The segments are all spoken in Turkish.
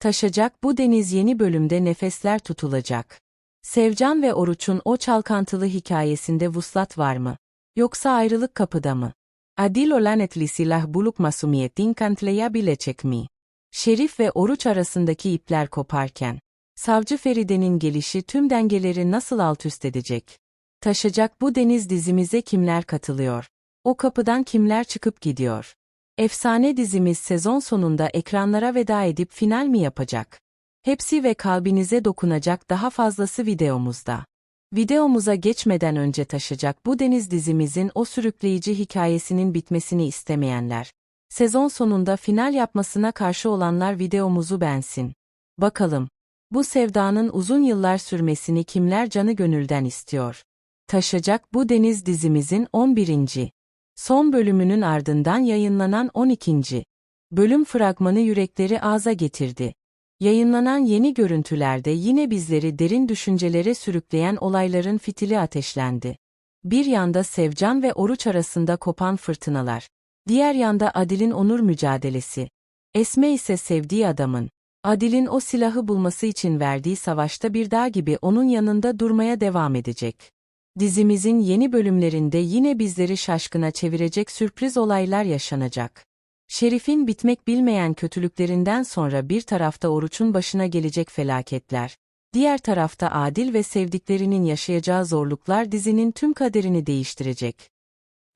Taşacak bu deniz yeni bölümde nefesler tutulacak. Sevcan ve Oruç'un o çalkantılı hikayesinde vuslat var mı? Yoksa ayrılık kapıda mı? Adil olan etli silah bulup masumiyetin kanıtlayabilecek mi? Şerif ve Oruç arasındaki ipler koparken, Savcı Feride'nin gelişi tüm dengeleri nasıl alt üst edecek? Taşacak bu deniz dizimize kimler katılıyor? O kapıdan kimler çıkıp gidiyor? Efsane dizimiz sezon sonunda ekranlara veda edip final mi yapacak? Hepsi ve kalbinize dokunacak daha fazlası videomuzda. Videomuza geçmeden önce taşacak bu deniz dizimizin o sürükleyici hikayesinin bitmesini istemeyenler. Sezon sonunda final yapmasına karşı olanlar videomuzu beğensin. Bakalım. Bu sevdanın uzun yıllar sürmesini kimler canı gönülden istiyor? Taşacak bu deniz dizimizin 11. Son bölümünün ardından yayınlanan 12. bölüm fragmanı yürekleri ağza getirdi. Yayınlanan yeni görüntülerde yine bizleri derin düşüncelere sürükleyen olayların fitili ateşlendi. Bir yanda Sevcan ve Oruç arasında kopan fırtınalar. Diğer yanda Adil'in onur mücadelesi. Esme ise sevdiği adamın, Adil'in o silahı bulması için verdiği savaşta bir dağ gibi onun yanında durmaya devam edecek. Dizimizin yeni bölümlerinde yine bizleri şaşkına çevirecek sürpriz olaylar yaşanacak. Şerif'in bitmek bilmeyen kötülüklerinden sonra bir tarafta Oruç'un başına gelecek felaketler, diğer tarafta Adil ve sevdiklerinin yaşayacağı zorluklar dizinin tüm kaderini değiştirecek.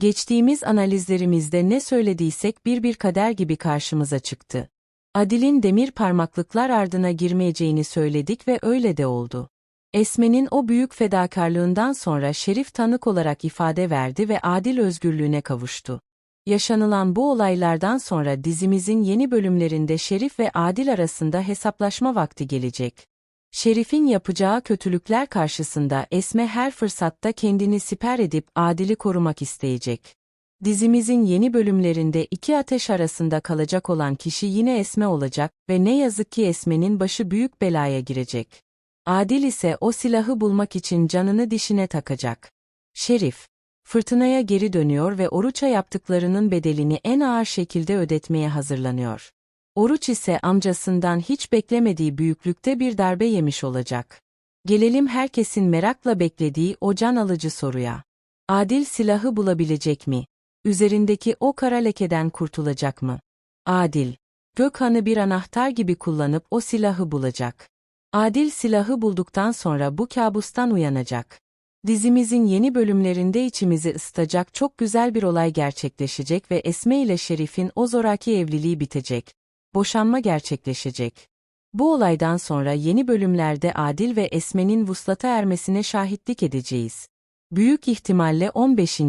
Geçtiğimiz analizlerimizde ne söylediysek bir bir kader gibi karşımıza çıktı. Adil'in demir parmaklıklar ardına girmeyeceğini söyledik ve öyle de oldu. Esme'nin o büyük fedakarlığından sonra Şerif tanık olarak ifade verdi ve adil özgürlüğüne kavuştu. Yaşanılan bu olaylardan sonra dizimizin yeni bölümlerinde Şerif ve Adil arasında hesaplaşma vakti gelecek. Şerif'in yapacağı kötülükler karşısında Esme her fırsatta kendini siper edip Adil'i korumak isteyecek. Dizimizin yeni bölümlerinde iki ateş arasında kalacak olan kişi yine Esme olacak ve ne yazık ki Esme'nin başı büyük belaya girecek. Adil ise o silahı bulmak için canını dişine takacak. Şerif, fırtınaya geri dönüyor ve Oruç'a yaptıklarının bedelini en ağır şekilde ödetmeye hazırlanıyor. Oruç ise amcasından hiç beklemediği büyüklükte bir darbe yemiş olacak. Gelelim herkesin merakla beklediği o can alıcı soruya. Adil silahı bulabilecek mi? Üzerindeki o kara lekeden kurtulacak mı? Adil, Gökhan'ı bir anahtar gibi kullanıp o silahı bulacak. Adil silahı bulduktan sonra bu kabustan uyanacak. Dizimizin yeni bölümlerinde içimizi ısıtacak çok güzel bir olay gerçekleşecek ve Esme ile Şerif'in o zoraki evliliği bitecek. Boşanma gerçekleşecek. Bu olaydan sonra yeni bölümlerde Adil ve Esme'nin vuslata ermesine şahitlik edeceğiz. Büyük ihtimalle 15.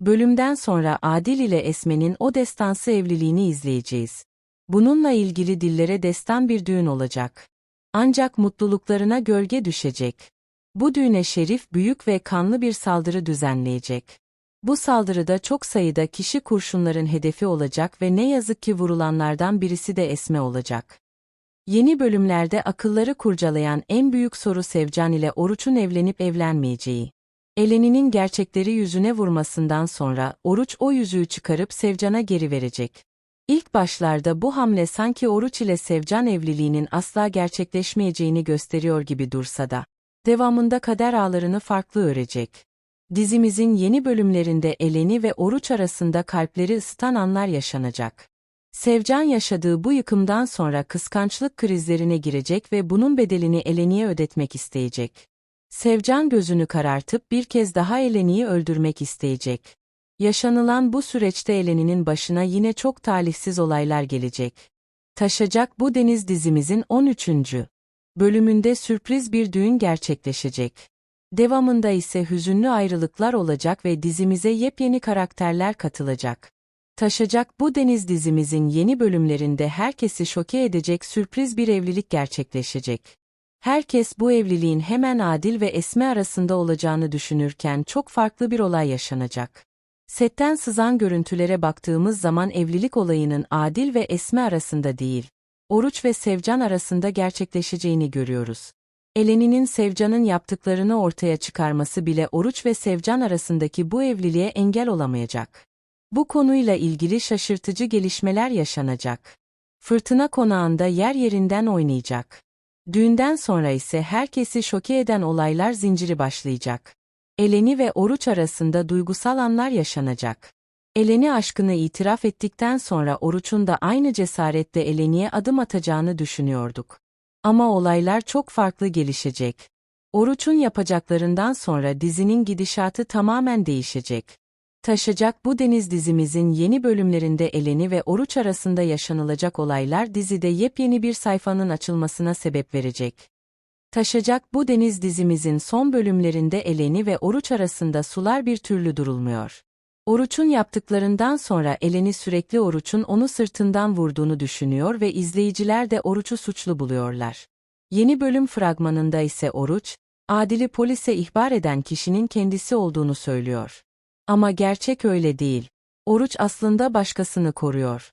bölümden sonra Adil ile Esme'nin o destansı evliliğini izleyeceğiz. Bununla ilgili dillere destan bir düğün olacak. Ancak mutluluklarına gölge düşecek. Bu düğüne Şerif büyük ve kanlı bir saldırı düzenleyecek. Bu saldırıda çok sayıda kişi kurşunların hedefi olacak ve ne yazık ki vurulanlardan birisi de Esme olacak. Yeni bölümlerde akılları kurcalayan en büyük soru Sevcan ile Oruç'un evlenip evlenmeyeceği. Eleni'nin gerçekleri yüzüne vurmasından sonra Oruç o yüzüğü çıkarıp Sevcan'a geri verecek. İlk başlarda bu hamle sanki Oruç ile Sevcan evliliğinin asla gerçekleşmeyeceğini gösteriyor gibi dursa da, devamında kader ağlarını farklı örecek. Dizimizin yeni bölümlerinde Eleni ve Oruç arasında kalpleri ısıtan anlar yaşanacak. Sevcan yaşadığı bu yıkımdan sonra kıskançlık krizlerine girecek ve bunun bedelini Eleni'ye ödetmek isteyecek. Sevcan gözünü karartıp bir kez daha Eleni'yi öldürmek isteyecek. Yaşanılan bu süreçte Eleni'nin başına yine çok talihsiz olaylar gelecek. Taşacak bu deniz dizimizin 13. bölümünde sürpriz bir düğün gerçekleşecek. Devamında ise hüzünlü ayrılıklar olacak ve dizimize yepyeni karakterler katılacak. Taşacak bu deniz dizimizin yeni bölümlerinde herkesi şoke edecek sürpriz bir evlilik gerçekleşecek. Herkes bu evliliğin hemen Adil ve Esme arasında olacağını düşünürken çok farklı bir olay yaşanacak. Setten sızan görüntülere baktığımız zaman evlilik olayının Adil ve Esme arasında değil, Oruç ve Sevcan arasında gerçekleşeceğini görüyoruz. Eleni'nin Sevcan'ın yaptıklarını ortaya çıkarması bile Oruç ve Sevcan arasındaki bu evliliğe engel olamayacak. Bu konuyla ilgili şaşırtıcı gelişmeler yaşanacak. Fırtına konağında yer yerinden oynayacak. Düğünden sonra ise herkesi şoke eden olaylar zinciri başlayacak. Eleni ve Oruç arasında duygusal anlar yaşanacak. Eleni aşkını itiraf ettikten sonra Oruç'un da aynı cesaretle Eleni'ye adım atacağını düşünüyorduk. Ama olaylar çok farklı gelişecek. Oruç'un yapacaklarından sonra dizinin gidişatı tamamen değişecek. Taşacak bu deniz dizimizin yeni bölümlerinde Eleni ve Oruç arasında yaşanılacak olaylar dizide yepyeni bir sayfanın açılmasına sebep verecek. Taşacak bu deniz dizimizin son bölümlerinde Eleni ve Oruç arasında sular bir türlü durulmuyor. Oruç'un yaptıklarından sonra Eleni sürekli Oruç'un onu sırtından vurduğunu düşünüyor ve izleyiciler de Oruç'u suçlu buluyorlar. Yeni bölüm fragmanında ise Oruç, Adil'i polise ihbar eden kişinin kendisi olduğunu söylüyor. Ama gerçek öyle değil. Oruç aslında başkasını koruyor.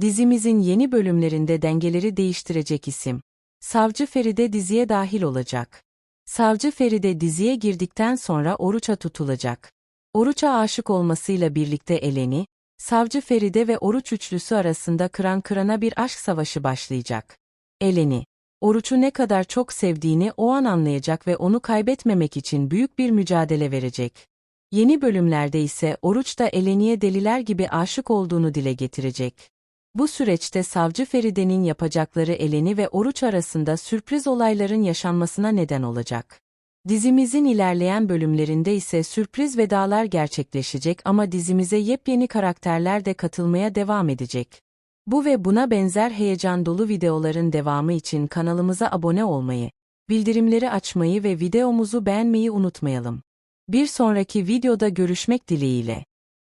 Dizimizin yeni bölümlerinde dengeleri değiştirecek isim. Savcı Feride diziye dahil olacak. Savcı Feride diziye girdikten sonra Oruç'a tutulacak. Oruç'a aşık olmasıyla birlikte Eleni, Savcı Feride ve Oruç üçlüsü arasında kıran kırana bir aşk savaşı başlayacak. Eleni, Oruç'u ne kadar çok sevdiğini o an anlayacak ve onu kaybetmemek için büyük bir mücadele verecek. Yeni bölümlerde ise Oruç da Eleni'ye deliler gibi aşık olduğunu dile getirecek. Bu süreçte Savcı Feride'nin yapacakları Eleni ve Oruç arasında sürpriz olayların yaşanmasına neden olacak. Dizimizin ilerleyen bölümlerinde ise sürpriz vedalar gerçekleşecek ama dizimize yepyeni karakterler de katılmaya devam edecek. Bu ve buna benzer heyecan dolu videoların devamı için kanalımıza abone olmayı, bildirimleri açmayı ve videomuzu beğenmeyi unutmayalım. Bir sonraki videoda görüşmek dileğiyle.